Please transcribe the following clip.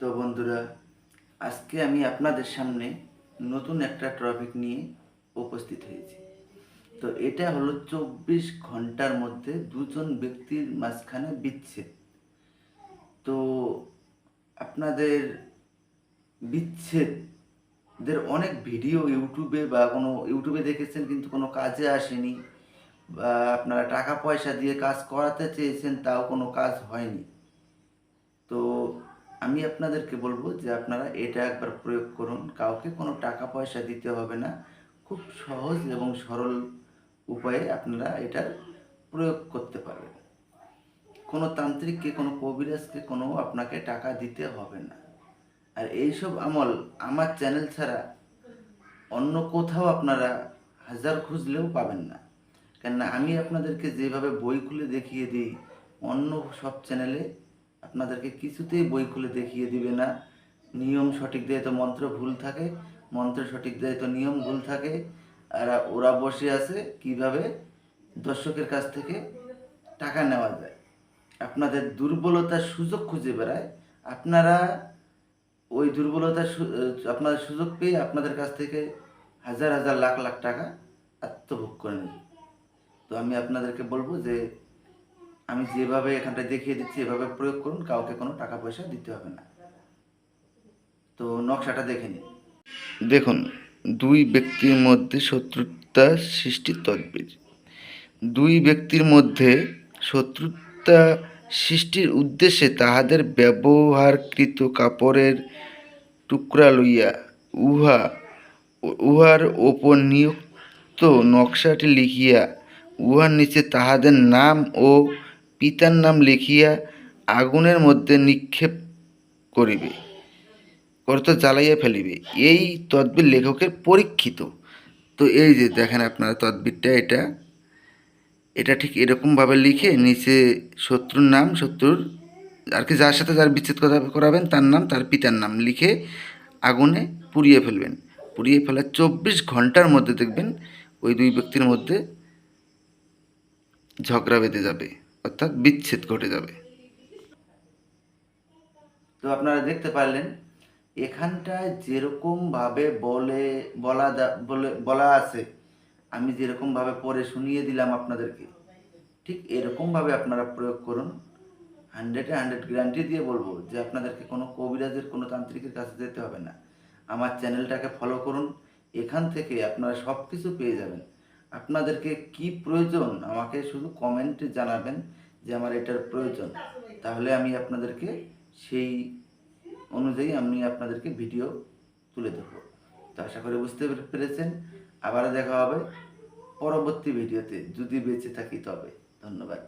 তো বন্ধুরা, আজকে আমি আপনাদের সামনে নতুন একটা টপিক নিয়ে উপস্থিত হয়েছি। তো এটা হলো চব্বিশ ঘণ্টার মধ্যে দুজন ব্যক্তির মাঝখানে বিচ্ছেদ। তো আপনাদের বিচ্ছেদের অনেক ভিডিও ইউটিউবে বা কোনো ইউটিউবে দেখেছেন কিন্তু কোনো কাজে আসেনি বা আপনারা টাকা পয়সা দিয়ে কাজ করাতে চেয়েছেন তাও কোনো কাজ হয়নি। তো আমি আপনাদেরকে বলব যে আপনারা এটা একবার প্রয়োগ করুন। কাউকে কোনো টাকা পয়সা দিতে হবে না। খুব সহজ এবং সরল উপায়ে আপনারা এটার প্রয়োগ করতে পারবেন। কোনো তান্ত্রিককে, কোনো কবিরাজকে, কোনো আপনাকে টাকা দিতে হবে না। আর এইসব আমল আমার চ্যানেল ছাড়া অন্য কোথাও আপনারা হাজার খুঁজলেও পাবেন না। কেননা আমি আপনাদেরকে যেভাবে বই খুলে দেখিয়ে দিই, অন্য সব চ্যানেলে আপনাদেরকে কিছুতেই বই খুলে দেখিয়ে দিবে না। নিয়ম সঠিক দেয় তো মন্ত্র ভুল থাকে, মন্ত্র সঠিক দেয় তো নিয়ম ভুল থাকে। আর ওরা বসে আছে কীভাবে দর্শকের কাছ থেকে টাকা নেওয়া যায়। আপনাদের দুর্বলতার সুযোগ খুঁজে বেড়ায়। আপনারা ওই দুর্বলতার আপনাদের সুযোগ পেয়ে আপনাদের কাছ থেকে হাজার হাজার লাখ লাখ টাকা আত্মভোগ করে নেন তো আমি আপনাদেরকে বলব যে আমি যেভাবে এখানটা দেখিয়ে দিচ্ছি, এভাবে প্রয়োগ করুন, কাউকে কোনো টাকা পয়সা দিতে হবে না। তো নকশাটা দেখে নিন। দেখুন, দুই ব্যক্তির মধ্যে শত্রুতা সৃষ্টির তদবির। দুই ব্যক্তির মধ্যে শত্রুতা সৃষ্টির উদ্দেশ্যে তাহাদের ব্যবহারকৃত কাপড়ের টুকরা লইয়া উহা, উহার ওপর নিযুক্ত নকশাটি লিখিয়া, উহার নিচে তাহাদের নাম ও পিতার নাম লিখিয়া আগুনের মধ্যে নিক্ষেপ করিবে করতে জ্বালাইয়া ফেলিবে। এই তদ্বির লেখকের পরীক্ষিত। তো এই যে দেখেন আপনারা তদ্বিরটা, এটা এটা ঠিক এরকমভাবে লিখে নিচে শত্রুর নাম, শত্রুর, আর কি যার সাথে যার বিচ্ছেদ করা- করাবেন, তার নাম, তার পিতার নাম লিখে আগুনে পুড়িয়ে ফেলবেন। পুড়িয়ে ফেলার চব্বিশ ঘণ্টার মধ্যে দেখবেন ওই দুই ব্যক্তির মধ্যে ঝগড়া বেঁধে যাবে। অর্থাৎ বিচ্ছেদ ঘটে যাবে। তো আপনারা দেখতে পারলেন, এখানটায় যেরকমভাবে বলে, বলা বলে, বলা আছে, আমি যেরকমভাবে পরে শুনিয়ে দিলাম আপনাদেরকে, ঠিক এরকমভাবে আপনারা প্রয়োগ করুন। হান্ড্রেডে হান্ড্রেড গ্যারান্টি দিয়ে বলব যে আপনাদেরকে কোনো কবিরাজের, কোনো তান্ত্রিকের কাছে যেতে হবে না। আমার চ্যানেলটাকে ফলো করুন, এখান থেকে আপনারা সব কিছু পেয়ে যাবেন। আপনাদেরকে কি প্রয়োজন? আমাকে শুধু কমেন্টে জানাবেন যে আমার এটার প্রয়োজন। তাহলে আমি আপনাদেরকে সেই অনুযায়ী আমি আপনাদেরকে ভিডিও তুলে দেব তো আশা করি বুঝতে পেরেছেন। আবার দেখা হবে পরবর্তী ভিডিওতে যদি বেঁচে থাকি তবে। ধন্যবাদ।